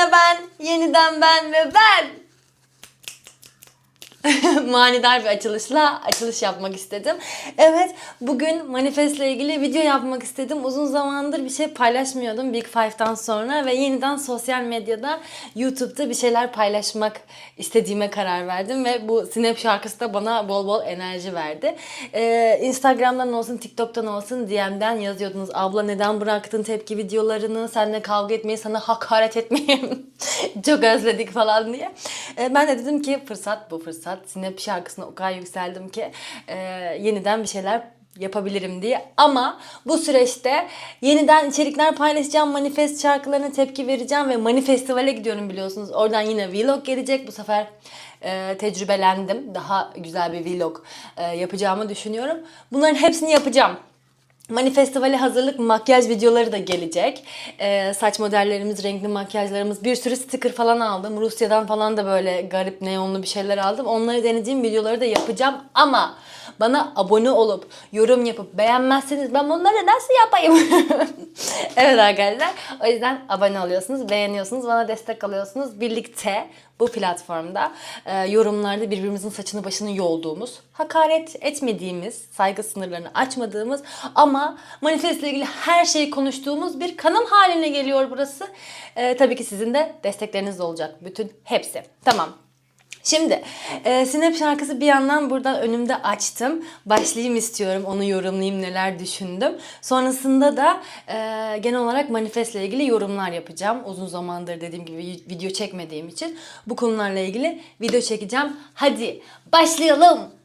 Yine ben, yeniden ben ve ben. Manidar bir açılışla açılış yapmak istedim. Evet, bugün manifestle ilgili video yapmak istedim. Uzun zamandır bir şey paylaşmıyordum Big Five'dan sonra ve yeniden sosyal medyada, YouTube'da bir şeyler paylaşmak istediğime karar verdim ve bu Snap şarkısı da bana bol bol enerji verdi. Ee, Instagram'dan olsun, TikTok'tan olsun DM'den yazıyordunuz. Abla neden bıraktın tepki videolarını? Seninle kavga etmeyi, sana hakaret etmeyi çok özledik falan diye. Ee, ben de dedim ki fırsat bu fırsat. Snap şarkısına o kadar yükseldim ki e, yeniden bir şeyler yapabilirim diye. Ama bu süreçte yeniden içerikler paylaşacağım. Manifest şarkılarına tepki vereceğim ve Manifestival'e gidiyorum biliyorsunuz. Oradan yine vlog gelecek. Bu sefer e, tecrübelendim. Daha güzel bir vlog e, yapacağımı düşünüyorum. Bunların hepsini yapacağım. Manifestivale hazırlık makyaj videoları da gelecek. Ee, saç modellerimiz, renkli makyajlarımız, bir sürü sticker falan aldım. Rusya'dan falan da böyle garip neonlu bir şeyler aldım. Onları deneyeceğim videoları da yapacağım. Ama bana abone olup, yorum yapıp beğenmezseniz ben bunları nasıl yapayım? evet arkadaşlar. O yüzden abone oluyorsunuz, beğeniyorsunuz, bana destek alıyorsunuz. Birlikte bu platformda e, yorumlarda birbirimizin saçını başını yolduğumuz, hakaret etmediğimiz, saygı sınırlarını açmadığımız ama manifestle ilgili her şeyi konuştuğumuz bir kanal haline geliyor burası. E, tabii ki sizin de destekleriniz de olacak. Bütün hepsi. Tamam. Şimdi e, Snap şarkısı bir yandan buradan önümde açtım. Başlayayım istiyorum. Onu yorumlayayım neler düşündüm. Sonrasında da e, genel olarak manifestle ilgili yorumlar yapacağım. Uzun zamandır dediğim gibi video çekmediğim için bu konularla ilgili video çekeceğim. Hadi başlayalım.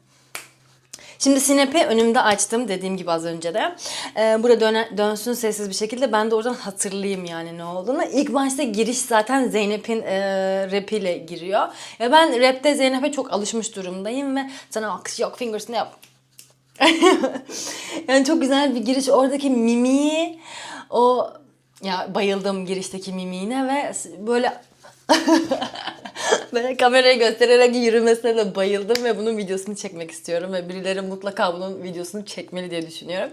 Şimdi Snap'i önümde açtım dediğim gibi az önce de. Ee, burada döne, dönsün sessiz bir şekilde ben de oradan hatırlayayım yani ne olduğunu. İlk başta giriş zaten Zeynep'in e, rapiyle giriyor. Ya ben rapte Zeynep'e çok alışmış durumdayım ve sana alkış yok fingers ne yap. yani çok güzel bir giriş. Oradaki mimiği o ya bayıldım girişteki mimiğine ve böyle Böyle kameraya göstererek yürümesine de bayıldım ve bunun videosunu çekmek istiyorum ve birileri mutlaka bunun videosunu çekmeli diye düşünüyorum.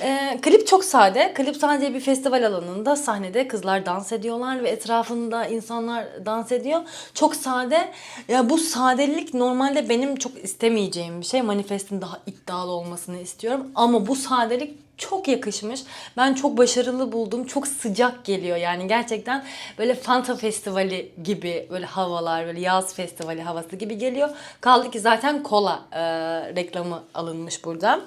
Ee, klip çok sade. Klip sadece bir festival alanında sahnede kızlar dans ediyorlar ve etrafında insanlar dans ediyor. Çok sade. Ya bu sadelik normalde benim çok istemeyeceğim bir şey. Manifestin daha iddialı olmasını istiyorum ama bu sadelik çok yakışmış. Ben çok başarılı buldum. Çok sıcak geliyor yani gerçekten böyle Fanta Festivali gibi böyle havalar, böyle yaz festivali havası gibi geliyor. Kaldı ki zaten kola e, reklamı alınmış burada.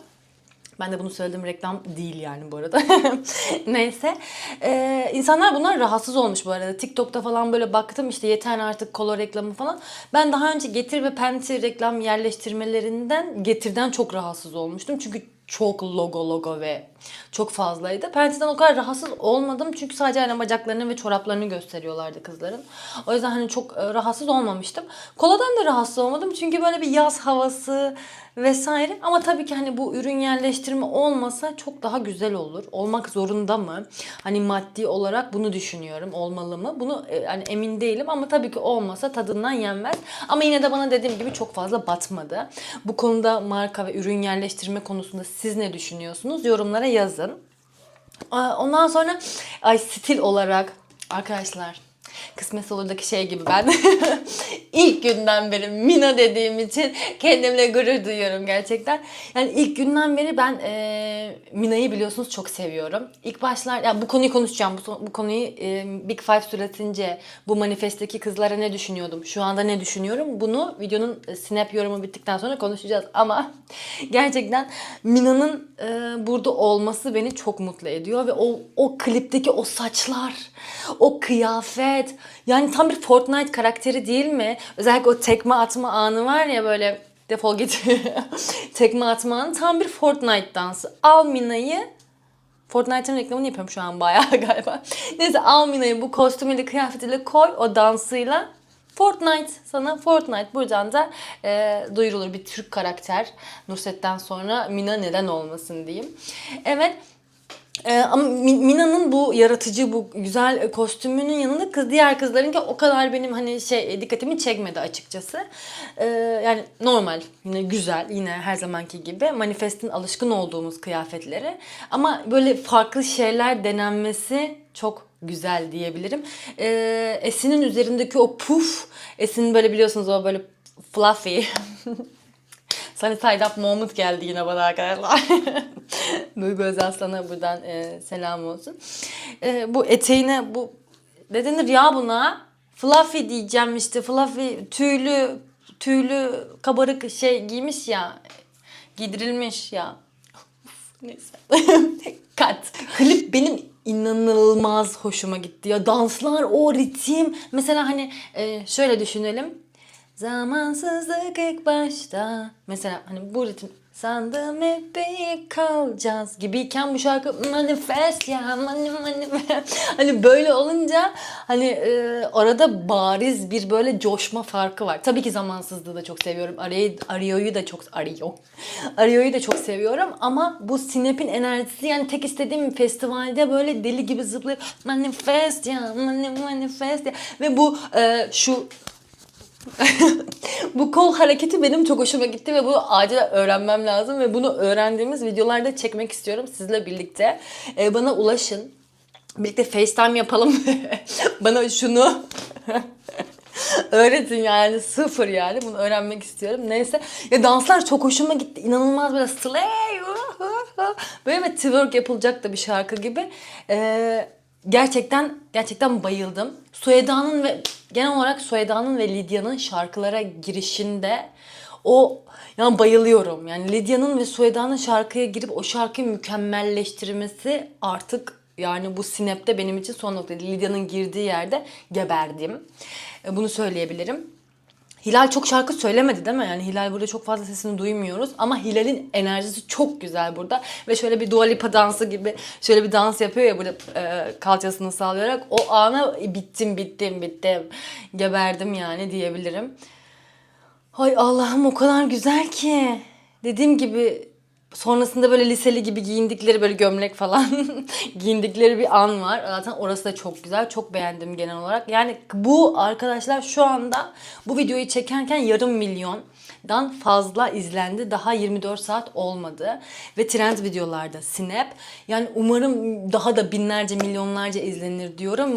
Ben de bunu söylediğim reklam değil yani bu arada. Neyse. Ee, insanlar bunlar rahatsız olmuş bu arada. TikTok'ta falan böyle baktım işte yeter artık kola reklamı falan. Ben daha önce Getir ve Penti reklam yerleştirmelerinden Getir'den çok rahatsız olmuştum. Çünkü çok logo logo ve çok fazlaydı. Penti'den o kadar rahatsız olmadım çünkü sadece hani bacaklarını ve çoraplarını gösteriyorlardı kızların. O yüzden hani çok e, rahatsız olmamıştım. Koladan da rahatsız olmadım çünkü böyle bir yaz havası vesaire. Ama tabii ki hani bu ürün yerleştirme olmasa çok daha güzel olur. Olmak zorunda mı? Hani maddi olarak bunu düşünüyorum. Olmalı mı? Bunu hani emin değilim ama tabii ki olmasa tadından yenmez. Ama yine de bana dediğim gibi çok fazla batmadı. Bu konuda marka ve ürün yerleştirme konusunda siz ne düşünüyorsunuz? Yorumlara yazın. Ondan sonra ay stil olarak arkadaşlar Kısmet olurdaki şey gibi ben ilk günden beri Mina dediğim için kendimle gurur duyuyorum gerçekten. Yani ilk günden beri ben e, Mina'yı biliyorsunuz çok seviyorum. İlk başlar yani bu konuyu konuşacağım. Bu, bu konuyu e, Big Five süresince bu manifesteki kızlara ne düşünüyordum? Şu anda ne düşünüyorum? Bunu videonun snap yorumu bittikten sonra konuşacağız. Ama gerçekten Mina'nın e, burada olması beni çok mutlu ediyor ve o o klipteki o saçlar, o kıyafet yani tam bir Fortnite karakteri değil mi? Özellikle o tekme atma anı var ya böyle defol git. tekme atma anı tam bir Fortnite dansı. Al Mina'yı Fortnite'ın reklamını yapıyorum şu an bayağı galiba. Neyse al Mina'yı bu kostümüyle kıyafetiyle koy o dansıyla. Fortnite sana Fortnite buradan da e, duyurulur bir Türk karakter Nusret'ten sonra Mina neden olmasın diyeyim. Evet ee, ama Mi- Mina'nın bu yaratıcı, bu güzel kostümünün yanında kız diğer kızlarınki o kadar benim hani şey dikkatimi çekmedi açıkçası. Ee, yani normal, yine güzel, yine her zamanki gibi manifestin alışkın olduğumuz kıyafetleri. Ama böyle farklı şeyler denenmesi çok güzel diyebilirim. Ee, Esin'in üzerindeki o puf, Esin'in böyle biliyorsunuz o böyle fluffy. Sunny Side Up moment geldi yine bana arkadaşlar. Duygu Özaslan'a buradan e, selam olsun. E, bu eteğine bu ne denir ya buna? Fluffy diyeceğim işte. Fluffy tüylü tüylü kabarık şey giymiş ya. Giydirilmiş ya. Neyse. Kat. Klip benim inanılmaz hoşuma gitti. Ya danslar, o ritim. Mesela hani e, şöyle düşünelim. Zamansızlık ilk başta. Mesela hani bu ritim sandım hep bir kalacağız gibiyken bu şarkı manifest ya mani manifest. Hani böyle olunca hani e, arada bariz bir böyle coşma farkı var. Tabii ki zamansızlığı da çok seviyorum. Arayı, Ario'yu da çok Ario. Ario'yu da çok seviyorum ama bu Snap'in enerjisi yani tek istediğim festivalde böyle deli gibi zıplayıp manifest ya mani manifest ya ve bu e, şu bu kol hareketi benim çok hoşuma gitti ve bunu acil öğrenmem lazım ve bunu öğrendiğimiz videolarda çekmek istiyorum sizle birlikte. Ee, bana ulaşın. Birlikte FaceTime yapalım. bana şunu öğretin yani sıfır yani bunu öğrenmek istiyorum. Neyse ya danslar çok hoşuma gitti. İnanılmaz böyle slay böyle bir twerk yapılacak da bir şarkı gibi. Ee, gerçekten gerçekten bayıldım. Sueda'nın ve genel olarak Sueda'nın ve Lidya'nın şarkılara girişinde o yani bayılıyorum. Yani Lidya'nın ve Sueda'nın şarkıya girip o şarkıyı mükemmelleştirmesi artık yani bu Snap'te benim için son noktaydı. Lidya'nın girdiği yerde geberdim. E, Bunu söyleyebilirim. Hilal çok şarkı söylemedi değil mi? Yani Hilal burada çok fazla sesini duymuyoruz. Ama Hilal'in enerjisi çok güzel burada. Ve şöyle bir Dua Lipa dansı gibi şöyle bir dans yapıyor ya burada e, kalçasını sallayarak. O ana bittim bittim bittim. Geberdim yani diyebilirim. Hay Allah'ım o kadar güzel ki. Dediğim gibi sonrasında böyle liseli gibi giyindikleri böyle gömlek falan giyindikleri bir an var. Zaten orası da çok güzel. Çok beğendim genel olarak. Yani bu arkadaşlar şu anda bu videoyu çekerken yarım milyondan fazla izlendi. Daha 24 saat olmadı. Ve trend videolarda Snap. Yani umarım daha da binlerce milyonlarca izlenir diyorum.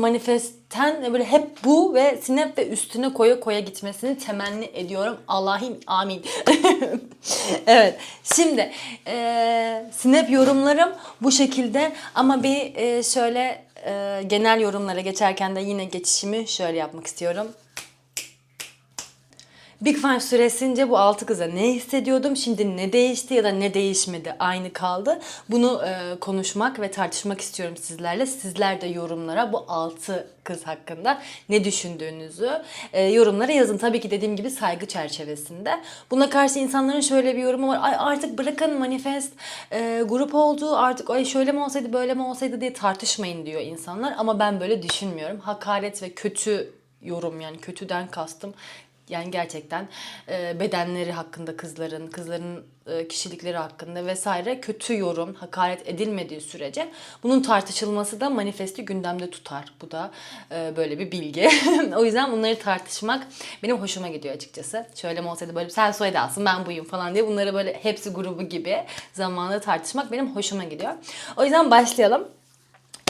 Manifest'ten böyle hep bu ve Snap ve üstüne koya koya gitmesini temenni ediyorum. Allah'ım amin. evet. Şimdi e, Snap yorumlarım bu şekilde ama bir e, şöyle e, genel yorumlara geçerken de yine geçişimi şöyle yapmak istiyorum. Big Five süresince bu altı kıza ne hissediyordum, şimdi ne değişti ya da ne değişmedi, aynı kaldı. Bunu e, konuşmak ve tartışmak istiyorum sizlerle. Sizler de yorumlara bu altı kız hakkında ne düşündüğünüzü e, yorumlara yazın. Tabii ki dediğim gibi saygı çerçevesinde. Buna karşı insanların şöyle bir yorumu var. Ay artık bırakın manifest e, grup oldu. Artık ay şöyle mi olsaydı böyle mi olsaydı diye tartışmayın diyor insanlar. Ama ben böyle düşünmüyorum. Hakaret ve kötü yorum yani kötüden kastım yani gerçekten e, bedenleri hakkında kızların, kızların e, kişilikleri hakkında vesaire kötü yorum, hakaret edilmediği sürece bunun tartışılması da manifesti gündemde tutar. Bu da e, böyle bir bilgi. o yüzden bunları tartışmak benim hoşuma gidiyor açıkçası. Şöyle mi olsaydı böyle sen soyadalsın ben buyum falan diye bunları böyle hepsi grubu gibi zamanında tartışmak benim hoşuma gidiyor. O yüzden başlayalım.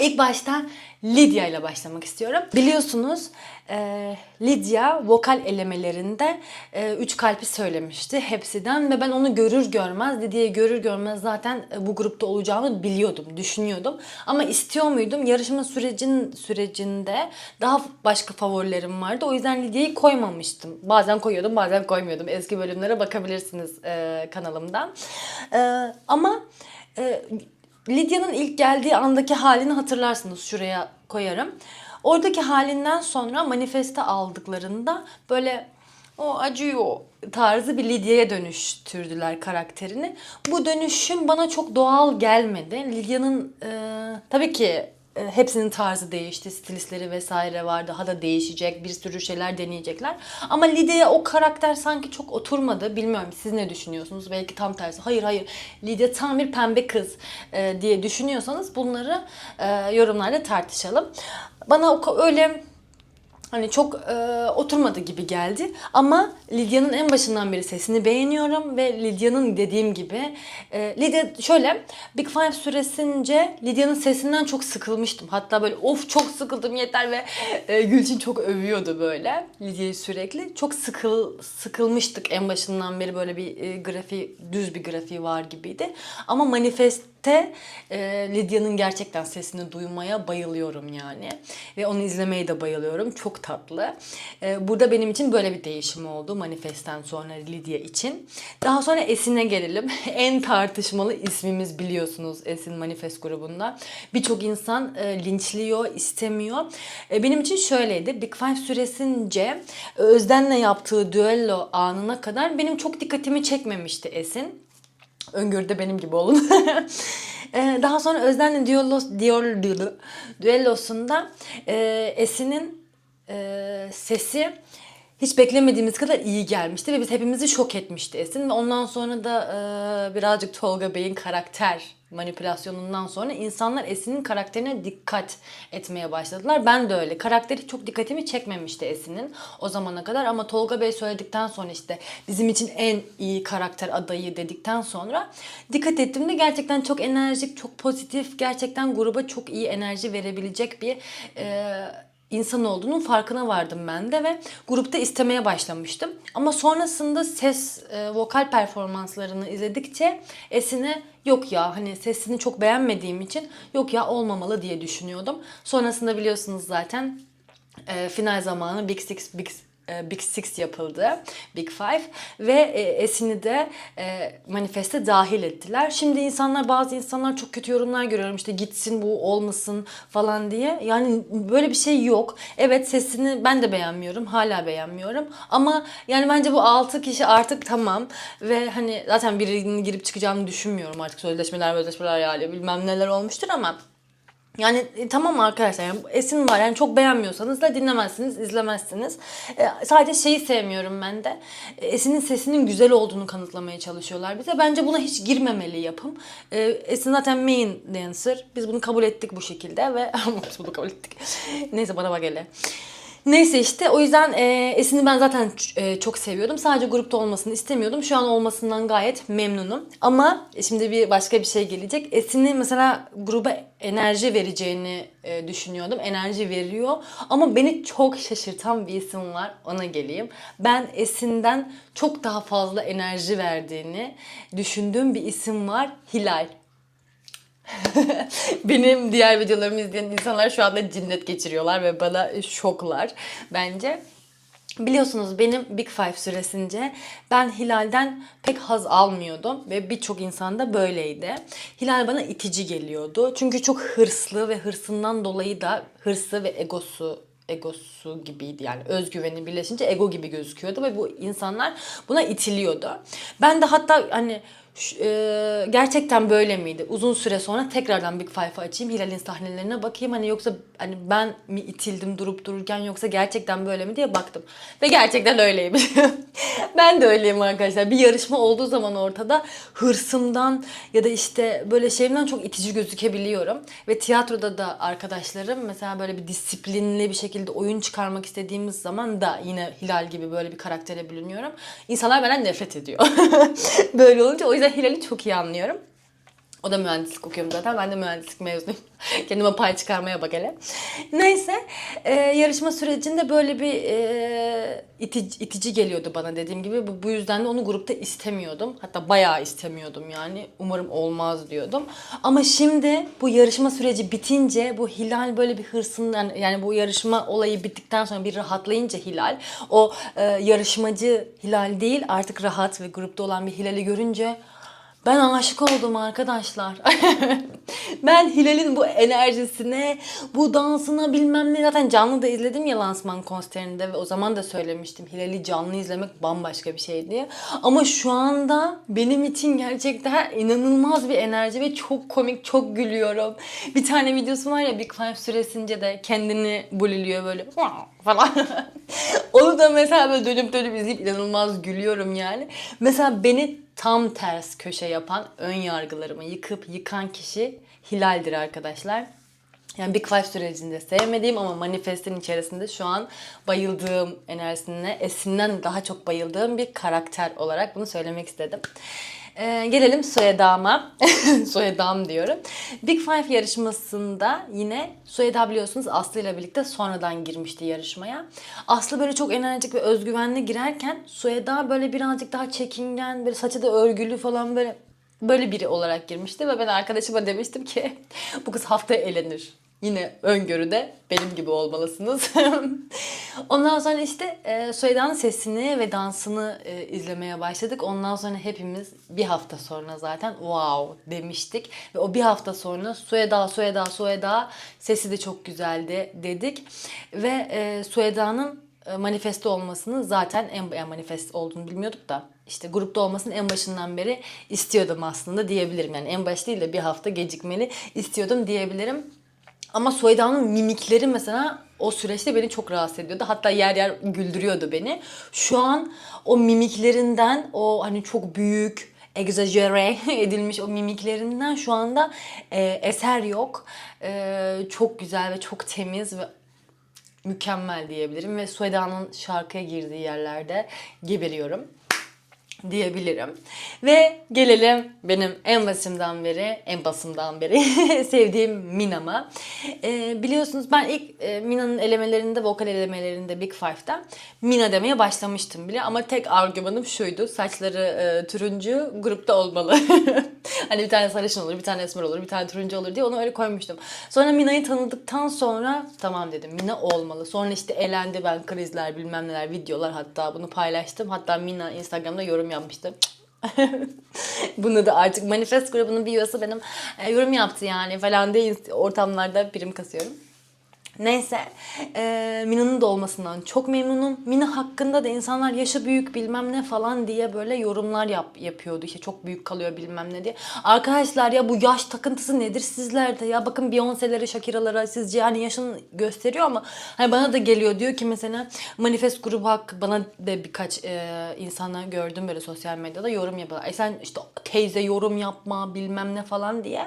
İlk başta Lydia ile başlamak istiyorum. Biliyorsunuz e, Lydia vokal elemelerinde e, üç kalpi söylemişti hepsinden ve ben onu görür görmez Lydia'yı görür görmez zaten e, bu grupta olacağını biliyordum, düşünüyordum. Ama istiyor muydum? Yarışma sürecin sürecinde daha başka favorilerim vardı. O yüzden Lydia'yı koymamıştım. Bazen koyuyordum, bazen koymuyordum. Eski bölümlere bakabilirsiniz kanalımdan. Ama Lidya'nın ilk geldiği andaki halini hatırlarsınız. Şuraya koyarım. Oradaki halinden sonra manifeste aldıklarında böyle o acıyor tarzı bir Lidya'ya dönüştürdüler karakterini. Bu dönüşüm bana çok doğal gelmedi. Lidya'nın e, tabii ki hepsinin tarzı değişti. Stilistleri vesaire var. Daha da değişecek. Bir sürü şeyler deneyecekler. Ama Lydia'ya o karakter sanki çok oturmadı. Bilmiyorum siz ne düşünüyorsunuz? Belki tam tersi. Hayır hayır. Lydia tam bir pembe kız e, diye düşünüyorsanız bunları e, yorumlarda tartışalım. Bana öyle hani çok e, oturmadı gibi geldi. Ama Lidya'nın en başından beri sesini beğeniyorum ve Lidya'nın dediğim gibi e, Lidya şöyle Big Five süresince Lidya'nın sesinden çok sıkılmıştım. Hatta böyle of çok sıkıldım yeter ve e, Gülçin çok övüyordu böyle Lidya'yı sürekli. Çok sıkıl sıkılmıştık en başından beri böyle bir e, grafiği düz bir grafiği var gibiydi. Ama manifeste e, Lidya'nın gerçekten sesini duymaya bayılıyorum yani. Ve onu izlemeye de bayılıyorum. Çok tatlı. E, burada benim için böyle bir değişim oldu manifestten sonra Lidya için. Daha sonra Esin'e gelelim. en tartışmalı ismimiz biliyorsunuz Esin Manifest grubunda. Birçok insan e, linçliyor, istemiyor. E, benim için şöyleydi. Big Five süresince Özden'le yaptığı düello anına kadar benim çok dikkatimi çekmemişti Esin. Öngörüde benim gibi olun. Ee, Daha sonra Özden'le düello, düello, düellosunda e, Esin'in e, sesi hiç beklemediğimiz kadar iyi gelmişti ve biz hepimizi şok etmişti Esin ve ondan sonra da e, birazcık Tolga Bey'in karakter manipülasyonundan sonra insanlar Esin'in karakterine dikkat etmeye başladılar. Ben de öyle. Karakteri çok dikkatimi çekmemişti Esin'in o zamana kadar ama Tolga Bey söyledikten sonra işte bizim için en iyi karakter adayı dedikten sonra dikkat ettiğimde gerçekten çok enerjik, çok pozitif, gerçekten gruba çok iyi enerji verebilecek bir e, insan olduğunun farkına vardım ben de ve grupta istemeye başlamıştım. Ama sonrasında ses, e, vokal performanslarını izledikçe Esin'e yok ya hani sesini çok beğenmediğim için yok ya olmamalı diye düşünüyordum. Sonrasında biliyorsunuz zaten e, final zamanı Big Six Big Big Six yapıldı. Big Five ve e, Esin'i de e, manifeste dahil ettiler. Şimdi insanlar bazı insanlar çok kötü yorumlar görüyorum işte gitsin bu olmasın falan diye. Yani böyle bir şey yok. Evet sesini ben de beğenmiyorum. Hala beğenmiyorum. Ama yani bence bu 6 kişi artık tamam ve hani zaten birinin girip çıkacağını düşünmüyorum artık sözleşmeler sözleşmeler yani bilmem neler olmuştur ama yani e, tamam arkadaşlar yani Esin var yani çok beğenmiyorsanız da dinlemezsiniz, izlemezsiniz. E, sadece şeyi sevmiyorum ben de. E, Esin'in sesinin güzel olduğunu kanıtlamaya çalışıyorlar bize. Bence buna hiç girmemeli yapım. E, Esin zaten main dancer. Biz bunu kabul ettik bu şekilde ve biz bunu kabul ettik. Neyse bana bak hele. Neyse işte o yüzden e, Esin'i ben zaten e, çok seviyordum. Sadece grupta olmasını istemiyordum. Şu an olmasından gayet memnunum. Ama şimdi bir başka bir şey gelecek. Esin'i mesela gruba enerji vereceğini e, düşünüyordum. Enerji veriyor. Ama beni çok şaşırtan bir isim var. Ona geleyim. Ben Esin'den çok daha fazla enerji verdiğini düşündüğüm bir isim var. Hilal. Benim diğer videolarımı izleyen insanlar şu anda cinnet geçiriyorlar ve bana şoklar bence. Biliyorsunuz benim Big Five süresince ben Hilal'den pek haz almıyordum ve birçok insan da böyleydi. Hilal bana itici geliyordu. Çünkü çok hırslı ve hırsından dolayı da hırsı ve egosu egosu gibiydi yani özgüveni birleşince ego gibi gözüküyordu ve bu insanlar buna itiliyordu. Ben de hatta hani e, gerçekten böyle miydi? Uzun süre sonra tekrardan Big Five'ı açayım. Hilal'in sahnelerine bakayım. Hani yoksa hani ben mi itildim durup dururken yoksa gerçekten böyle mi diye baktım. Ve gerçekten öyleymiş. ben de öyleyim arkadaşlar. Bir yarışma olduğu zaman ortada hırsımdan ya da işte böyle şeyimden çok itici gözükebiliyorum. Ve tiyatroda da arkadaşlarım mesela böyle bir disiplinli bir şekilde oyun çıkarmak istediğimiz zaman da yine Hilal gibi böyle bir karaktere bürünüyorum. İnsanlar benden nefret ediyor. böyle olunca o yüzden Hilal'i çok iyi anlıyorum. O da mühendislik okuyorum zaten. Ben de mühendislik mezunuyum. Kendime pay çıkarmaya bak hele. Neyse e, yarışma sürecinde böyle bir e, itici, itici geliyordu bana dediğim gibi. Bu, bu yüzden de onu grupta istemiyordum. Hatta bayağı istemiyordum yani. Umarım olmaz diyordum. Ama şimdi bu yarışma süreci bitince bu Hilal böyle bir hırsından yani bu yarışma olayı bittikten sonra bir rahatlayınca Hilal o e, yarışmacı Hilal değil artık rahat ve grupta olan bir Hilal'i görünce ben aşık oldum arkadaşlar. ben Hilal'in bu enerjisine, bu dansına bilmem ne zaten canlı da izledim ya lansman konserinde ve o zaman da söylemiştim. Hilal'i canlı izlemek bambaşka bir şey diye. Ama şu anda benim için gerçekten inanılmaz bir enerji ve çok komik, çok gülüyorum. Bir tane videosu var ya Big Five süresince de kendini buliliyor böyle falan. Onu da mesela böyle dönüp dönüp izleyip inanılmaz gülüyorum yani. Mesela beni tam ters köşe yapan, ön yargılarımı yıkıp yıkan kişi Hilal'dir arkadaşlar. Yani Big Five sürecinde sevmediğim ama manifestin içerisinde şu an bayıldığım enerjisine, esinden daha çok bayıldığım bir karakter olarak bunu söylemek istedim. Ee, gelelim Soyedam'a. Soyedam diyorum. Big Five yarışmasında yine Soyeda biliyorsunuz Aslı ile birlikte sonradan girmişti yarışmaya. Aslı böyle çok enerjik ve özgüvenli girerken Soyeda böyle birazcık daha çekingen, böyle saçı da örgülü falan böyle böyle biri olarak girmişti ve ben arkadaşıma demiştim ki bu kız haftaya elenir. Yine öngörüde benim gibi olmalısınız. Ondan sonra işte e, Soyeda'nın sesini ve dansını e, izlemeye başladık. Ondan sonra hepimiz bir hafta sonra zaten wow demiştik. Ve o bir hafta sonra Soyeda, Soyeda, Soyeda sesi de çok güzeldi dedik. Ve e, Soyeda'nın e, manifesto olmasını zaten en manifest olduğunu bilmiyorduk da işte grupta olmasını en başından beri istiyordum aslında diyebilirim. Yani en baş değil de bir hafta gecikmeli istiyordum diyebilirim. Ama Soyda'nın mimikleri mesela o süreçte beni çok rahatsız ediyordu. Hatta yer yer güldürüyordu beni. Şu an o mimiklerinden o hani çok büyük egzajere edilmiş o mimiklerinden şu anda e, eser yok. E, çok güzel ve çok temiz ve mükemmel diyebilirim. Ve Sueda'nın şarkıya girdiği yerlerde geberiyorum diyebilirim. Ve gelelim benim en basımdan beri, en basımdan beri sevdiğim Mina'ma. Ee, biliyorsunuz ben ilk e, Mina'nın elemelerinde, vokal elemelerinde Big Five'da Mina demeye başlamıştım bile. Ama tek argümanım şuydu. Saçları e, turuncu grupta olmalı. hani bir tane sarışın olur, bir tane esmer olur, bir tane turuncu olur diye onu öyle koymuştum. Sonra Mina'yı tanıdıktan sonra tamam dedim Mina olmalı. Sonra işte elendi ben krizler bilmem neler videolar hatta bunu paylaştım. Hatta Mina Instagram'da yorum yapmıştı. Bunu da artık manifest grubunun bir üyesi benim e, yorum yaptı yani falan diye ortamlarda prim kasıyorum. Neyse e, Mina'nın da olmasından çok memnunum. Mina hakkında da insanlar yaşı büyük bilmem ne falan diye böyle yorumlar yap, yapıyordu. İşte çok büyük kalıyor bilmem ne diye. Arkadaşlar ya bu yaş takıntısı nedir sizlerde ya? Bakın Beyoncé'lere, Shakira'lara sizce hani yaşını gösteriyor ama hani bana da geliyor diyor ki mesela manifest grubu hakkı bana da birkaç e, insanlar gördüm böyle sosyal medyada yorum yapıyorlar. E sen işte teyze yorum yapma bilmem ne falan diye.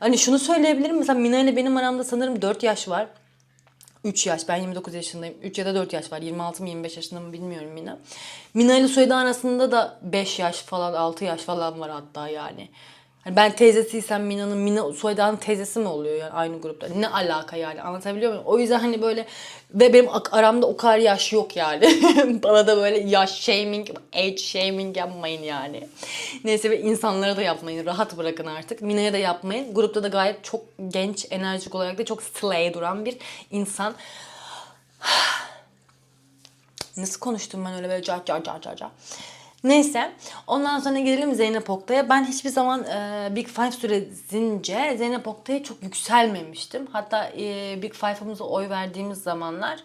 Hani şunu söyleyebilirim mesela Mina ile benim aramda sanırım 4 yaş var. 3 yaş. Ben 29 yaşındayım. 3 ya da 4 yaş var. 26 mı 25 yaşında mı bilmiyorum Mina. Mina ile Soyda arasında da 5 yaş falan 6 yaş falan var hatta yani. Hani ben teyzesiysem Mina'nın Mina Soyda'nın teyzesi mi oluyor yani aynı grupta? Ne alaka yani anlatabiliyor muyum? O yüzden hani böyle ve benim aramda o kadar yaş yok yani. Bana da böyle yaş shaming, age shaming yapmayın yani. Neyse ve insanlara da yapmayın. Rahat bırakın artık. Mina'ya da yapmayın. Grupta da gayet çok genç, enerjik olarak da çok slay duran bir insan. Nasıl konuştum ben öyle böyle car car car car car. Neyse ondan sonra gelelim Zeynep Oktay'a. Ben hiçbir zaman e, Big Five süresince Zeynep Oktay'a çok yükselmemiştim. Hatta e, Big Five'ımıza oy verdiğimiz zamanlar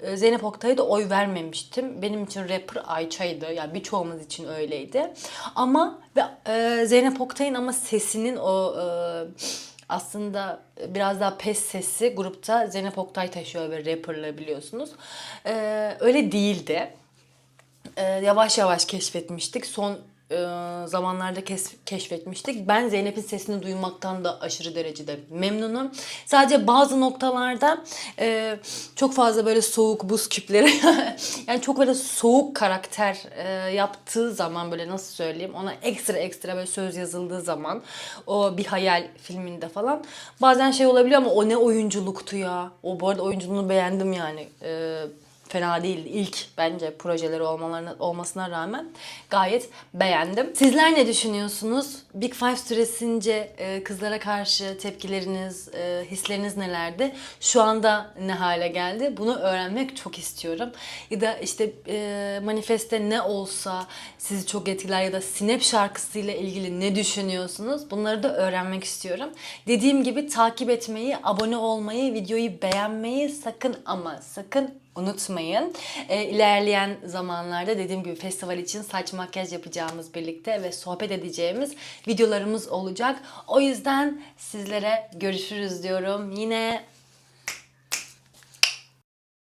e, Zeynep Oktay'a da oy vermemiştim. Benim için rapper Ayça'ydı. Yani birçoğumuz için öyleydi. Ama ve e, Zeynep Oktay'ın ama sesinin o... E, aslında biraz daha pes sesi grupta Zeynep Oktay taşıyor ve rapperla biliyorsunuz. Ee, öyle değildi. Ee, yavaş yavaş keşfetmiştik. Son e, zamanlarda kes, keşfetmiştik. Ben Zeynep'in sesini duymaktan da aşırı derecede memnunum. Sadece bazı noktalarda e, çok fazla böyle soğuk buz küpleri yani çok böyle soğuk karakter e, yaptığı zaman böyle nasıl söyleyeyim ona ekstra ekstra böyle söz yazıldığı zaman o bir hayal filminde falan bazen şey olabiliyor ama o ne oyunculuktu ya. O bu arada oyunculuğunu beğendim yani. Eee fena değil. İlk bence projeleri olmalarına, olmasına rağmen gayet beğendim. Sizler ne düşünüyorsunuz? Big Five süresince e, kızlara karşı tepkileriniz, e, hisleriniz nelerdi? Şu anda ne hale geldi? Bunu öğrenmek çok istiyorum. Ya da işte e, manifeste ne olsa sizi çok etkiler ya da Sinep şarkısıyla ilgili ne düşünüyorsunuz? Bunları da öğrenmek istiyorum. Dediğim gibi takip etmeyi, abone olmayı, videoyu beğenmeyi sakın ama sakın unutmayın. E, ilerleyen zamanlarda dediğim gibi festival için saç makyaj yapacağımız birlikte ve sohbet edeceğimiz videolarımız olacak. O yüzden sizlere görüşürüz diyorum. Yine